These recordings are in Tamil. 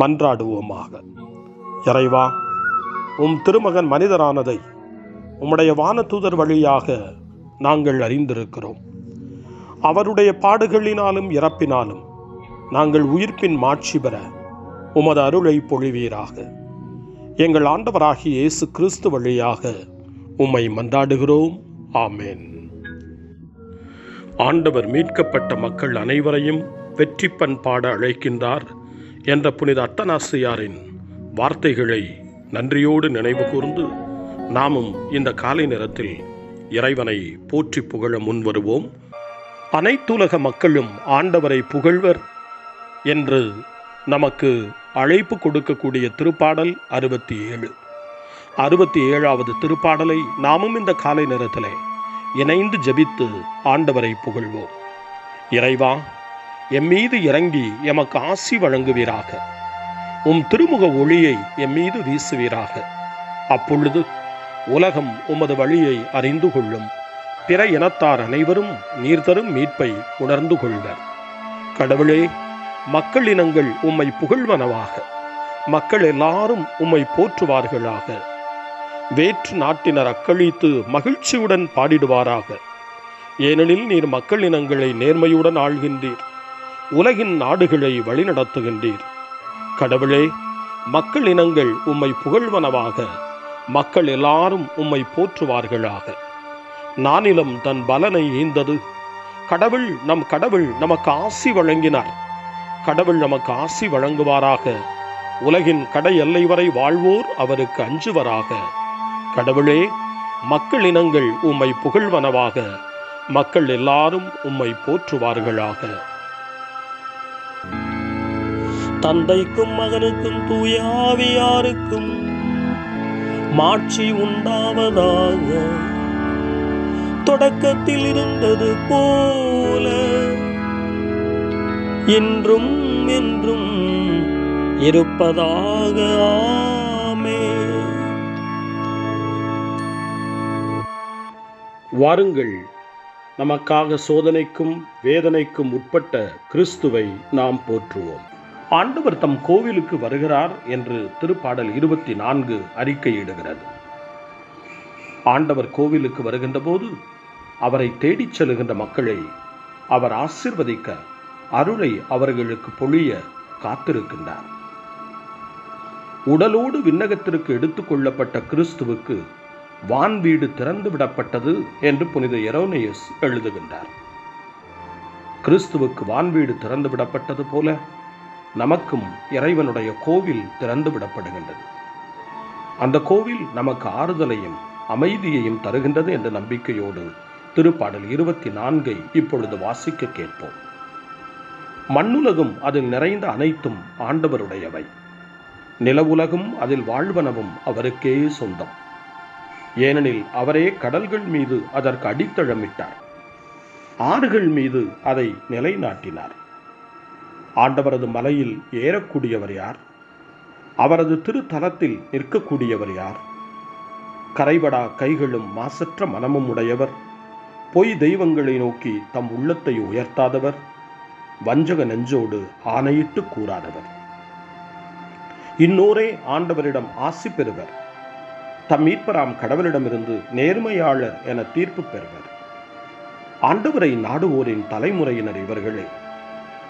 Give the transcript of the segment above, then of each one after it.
மன்றாடுவோமாக. இறைவா உம் திருமகன் மனிதரானதை உம்முடைய வானதூதர் வழியாக நாங்கள் அறிந்திருக்கிறோம். அவருடைய பாடுகளினாலும் இறப்பினாலும் நாங்கள் உயிர்ப்பின் மாட்சி பெற உமது அருளை பொழிவீராக. எங்கள் ஆண்டவராகிய இயேசு கிறிஸ்து வழியாக உம்மை மன்றாடுகிறோம். ஆமேன். ஆண்டவர் மீட்கப்பட்ட மக்கள் அனைவரையும் வெற்றி பண்பாட அழைக்கின்றார். என்ற புனித அத்தனாசியாரின் வார்த்தைகளை நன்றியோடு நினைவு கூர்ந்து நாமும் இந்த காலை நேரத்தில் இறைவனை போற்றி புகழ முன்வருவோம். அனைத்துலக மக்களும் ஆண்டவரை புகழ்வர் என்று நமக்கு அழைப்பு கொடுக்கக்கூடிய திருப்பாடல் அறுபத்தி ஏழு அறுபத்தி ஏழாவது திருப்பாடலை நாமும் இந்த காலை நேரத்தில் இணைந்து ஜபித்து ஆண்டவரை புகழ்வோம். இறைவா எம் மீது இறங்கி எமக்கு ஆசி வழங்குவீராக. உம் திருமுக ஒளியை எம் மீது வீசுவீராக. அப்பொழுது உலகம் உமது வழியை அறிந்து கொள்ளும். பிற இனத்தார் அனைவரும் நீர் தரும் மீட்பை உணர்ந்து கொள்வர். கடவுளே மக்கள் இனங்கள் உம்மை புகழ்வனவாக. மக்கள் எல்லாரும் உம்மை போற்றுவார்களாக. வேற்று நாட்டினர் அக்களித்து மகிழ்ச்சியுடன் பாடிடுவாராக. ஏனெனில் நீர் மக்கள் இனங்களை நேர்மையுடன் ஆள்கின்றீர். உலகின் நாடுகளை வழிநடத்துகின்றீர். கடவுளே மக்கள் இனங்கள் உம்மை புகழ்வனவாக மக்கள் எல்லாரும் உம்மை போற்றுவார்களாக. நானிலம் தன் பலனை ஈந்தது. கடவுள் நம் கடவுள் நமக்கு ஆசி வழங்கினார். கடவுள் நமக்கு ஆசி வழங்குவாராக. உலகின் கடை எல்லை வரை வாழ்வோர் அவருக்கு அஞ்சுவராக. கடவுளே மக்கள் இனங்கள் உம்மை புகழ்வனவாக மக்கள் எல்லாரும் உம்மை போற்றுவார்களாக. தந்தைக்கும் மகனுக்கும் தூயாவியாருக்கும் மாட்சி உண்டாவதாக. தொடக்கத்தில் இருந்தது போல என்றும் என்றும் இருப்பதாக. ஆமே வாருங்கள் நமக்காக சோதனைக்கும் வேதனைக்கும் உட்பட்ட கிறிஸ்துவை நாம் போற்றுவோம். ஆண்டவர் தம் கோவிலுக்கு வருகிறார் என்று திருப்பாடல் இருபத்தி நான்கு அறிக்கையிடுகிறது. ஆண்டவர் கோவிலுக்கு வருகின்ற போது அவரை தேடிச் செல்கின்ற மக்களை அவர் ஆசிர்வதிக்க அருளை அவர்களுக்கு பொழிய காத்திருக்கின்றார். உடலோடு விண்ணகத்திற்கு எடுத்துக் கொள்ளப்பட்ட கிறிஸ்துவுக்கு வான் வீடு திறந்து விடப்பட்டது என்று புனித எரோனியஸ் எழுதுகின்றார். கிறிஸ்துவுக்கு வான்வீடு திறந்து விடப்பட்டது போல நமக்கும் இறைவனுடைய கோவில் திறந்து விடப்படுகின்றது. அந்த கோவில் நமக்கு ஆறுதலையும் அமைதியையும் தருகின்றது என்ற நம்பிக்கையோடு திருப்பாடல் இருபத்தி நான்கை இப்பொழுது வாசிக்க கேட்போம். மண்ணுலகும் அதில் நிறைந்த அனைத்தும் ஆண்டவருடையவை. நிலவுலகும் அதில் வாழ்வனவும் அவருக்கே சொந்தம். ஏனெனில் அவரே கடல்கள் மீது அதற்கு அடித்தளமிட்டார். ஆறுகள் மீது அதை நிலைநாட்டினார். ஆண்டவரது மலையில் ஏறக்கூடியவர் யார்? அவரது திருத்தலத்தில் நிற்கக்கூடியவர் யார்? கரைபடா கைகளும் மாசற்ற மனமும் உடையவர். பொய் தெய்வங்களை நோக்கி தம் உள்ளத்தை உயர்த்தாதவர். வஞ்சக நெஞ்சோடு ஆணையிட்டு கூறாதவர். இன்னோரே ஆண்டவரிடம் ஆசி பெறுவர். தம் மீட்பராம் கடவுளிடமிருந்து நேர்மையாளர் என தீர்ப்பு பெறுவர். ஆண்டவரை நாடுவோரின் தலைமுறையினர் இவர்களே.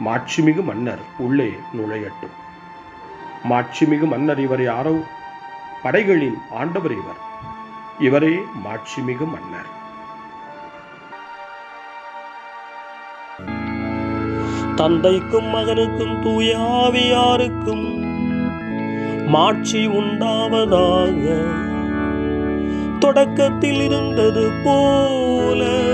மாட்சிமிகு மன்னர் உள்ளே நுழையட்டும். மாட்சிமிகு மன்னர் இவர் யாரோ? படைகளின் ஆண்டவர் இவர். இவரே மாட்சிமிகு மன்னர். தந்தைக்கும் மகனுக்கும் தூயாவியாருக்கும் மாட்சி உண்டாவதாக. தொடக்கத்தில் இருந்தது போல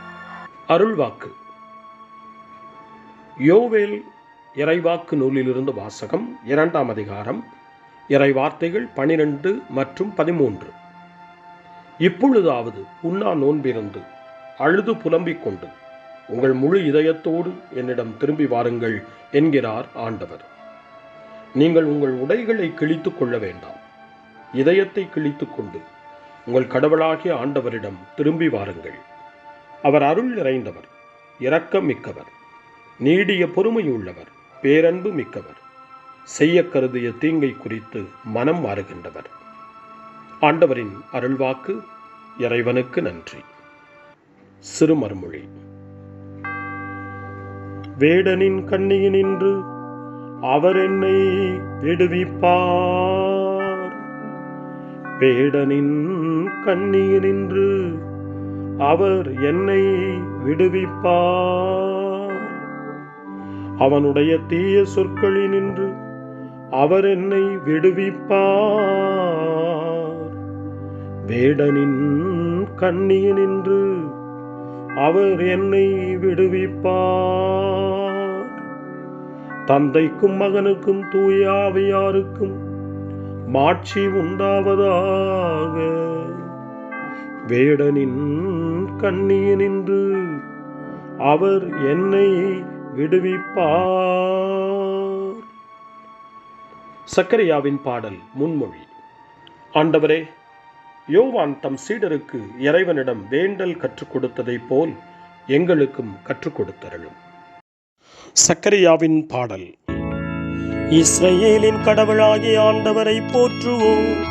அருள்வாக்கு. யோவேல் இறைவாக்கு நூலிலிருந்து வாசகம் இரண்டாம் அதிகாரம் இறை வார்த்தைகள் பனிரெண்டு மற்றும் பதிமூன்று. இப்பொழுதாவது உண்ணா நோன்பிருந்து அழுது புலம்பிக் கொண்டு உங்கள் முழு இதயத்தோடு என்னிடம் திரும்பி வாருங்கள் என்கிறார் ஆண்டவர். நீங்கள் உங்கள் உடைகளை கிழித்துக் கொள்ள வேண்டாம். இதயத்தை கிழித்துக்கொண்டு உங்கள் கடவுளாகிய ஆண்டவரிடம் திரும்பி வாருங்கள். அவர் அருள் நிறைந்தவர் இரக்கம் மிக்கவர் நீடிய பொறுமையுள்ளவர் பேரன்பு மிக்கவர் செய்ய கருதிய தீங்கை குறித்து மனம் மாறுகின்றவர். ஆண்டவரின் அருள்வாக்கு இறைவனுக்கு நன்றி. சிறுமறுமொழி. வேடனின் கண்ணியினின்று அவர் என்னை விடுவிப்பார். வேடனின் கண்ணியினின்று அவர் என்னை விடுவிப்பார். அவனுடைய தீய சொற்களினின்று அவர் என்னை விடுவிப்பார். வேடனின் கண்ணியினின்று அவர் என்னை விடுவிப்பார். தந்தைக்கும் மகனுக்கும் தூயாவியாருக்கும் மாட்சி உண்டாவதாக வேடனின் கண்ணியினின்று அவர் என்னை விடுவிப்பார். சக்கரியாவின் பாடல் முன்மொழி. ஆண்டவரே யோவான் தம் சீடருக்கு இறைவனிடம் வேண்டல் கற்றுக் கொடுத்ததைப் போல் எங்களுக்கும் கற்றுக் கொடுத்தருளும். சக்கரியாவின் பாடல் இஸ்ரேலின் கடவுளாகிய ஆண்டவரை போற்றுவோம்.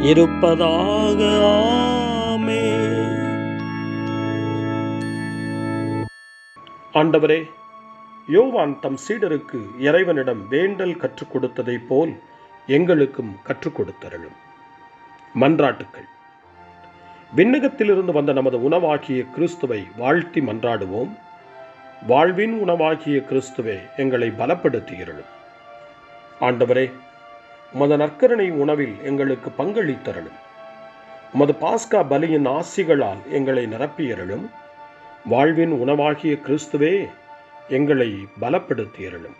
இருப்பதாக ஆமே ஆண்டவரே யோவான் தம் சீடருக்கு இறைவனிடம் வேண்டல் கற்றுக் கொடுத்ததைப் போல் எங்களுக்கும் கற்றுக் கொடுத்தருளும். மன்றாட்டுக்கள். விண்ணகத்திலிருந்து வந்த நமது உணவாகிய கிறிஸ்துவை வாழ்த்தி மன்றாடுவோம். வாழ்வின் உணவாகிய கிறிஸ்துவே எங்களை பலப்படுத்தியிருளும். ஆண்டவரே உமது நற்கரணை உணவில் எங்களுக்கு பங்களித்தரலும் உமது பாஸ்கா பலியின் ஆசிகளால் எங்களை நிரப்பியருளும். வாழ்வின் உணவாகிய கிறிஸ்துவே எங்களை பலப்படுத்தியருளும்.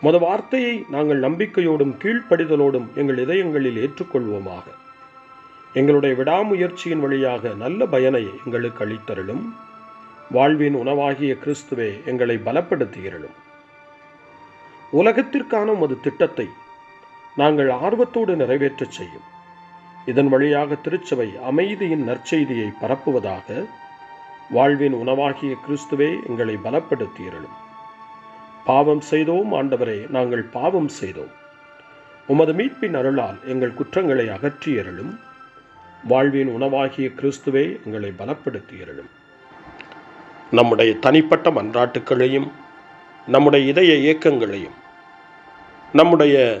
மத வார்த்தையை நாங்கள் நம்பிக்கையோடும் கீழ்ப்படிதலோடும் எங்கள் இதயங்களில் ஏற்றுக்கொள்வோமாக. எங்களுடைய விடாமுயற்சியின் வழியாக நல்ல பயனை எங்களுக்கு அளித்தருளும். வாழ்வின் உணவாகிய கிறிஸ்துவே எங்களை பலப்படுத்துகிறளும் உலகத்திற்கான உமது திட்டத்தை நாங்கள் ஆர்வத்தோடு நிறைவேற்றச் செய்யும். இதன் வழியாக திருச்சபை அமைதியின் நற்செய்தியை பரப்புவதாக வாழ்வின் உணவாகிய கிறிஸ்துவே எங்களை பலப்படுத்தியருளும். பாவம் செய்தோம் ஆண்டவரே நாங்கள் பாவம் செய்தோம். உமது மீட்பின் அருளால் எங்கள் குற்றங்களை அகற்றியருளும். வாழ்வின் உணவாகிய கிறிஸ்துவே எங்களை பலப்படுத்தியருளும். நம்முடைய தனிப்பட்ட மன்றாட்டுக்களையும் நம்முடைய இதய இயக்கங்களையும் நம்முடைய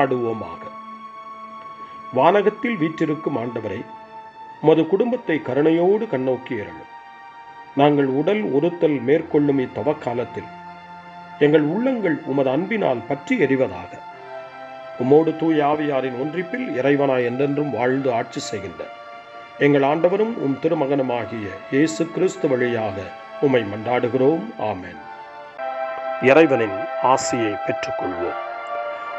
போராடுவோமாக. வானகத்தில் வீற்றிருக்கும் ஆண்டவரை உமது குடும்பத்தை கருணையோடு கண்ணோக்கி ஏறணும் நாங்கள் உடல் ஒருத்தல் மேற்கொள்ளும் இத்தவக்காலத்தில் எங்கள் உள்ளங்கள் உமது அன்பினால் பற்றி எறிவதாக. உமோடு தூயாவியாரின் ஒன்றிப்பில் இறைவனாய் என்றென்றும் வாழ்ந்து ஆட்சி செய்கின்ற எங்கள் ஆண்டவரும் உம் திருமகனுமாகிய இயேசு கிறிஸ்து வழியாக உம்மை மன்றாடுகிறோம் ஆமேன். இறைவனின் ஆசியை பெற்றுக்கொள்வோம்.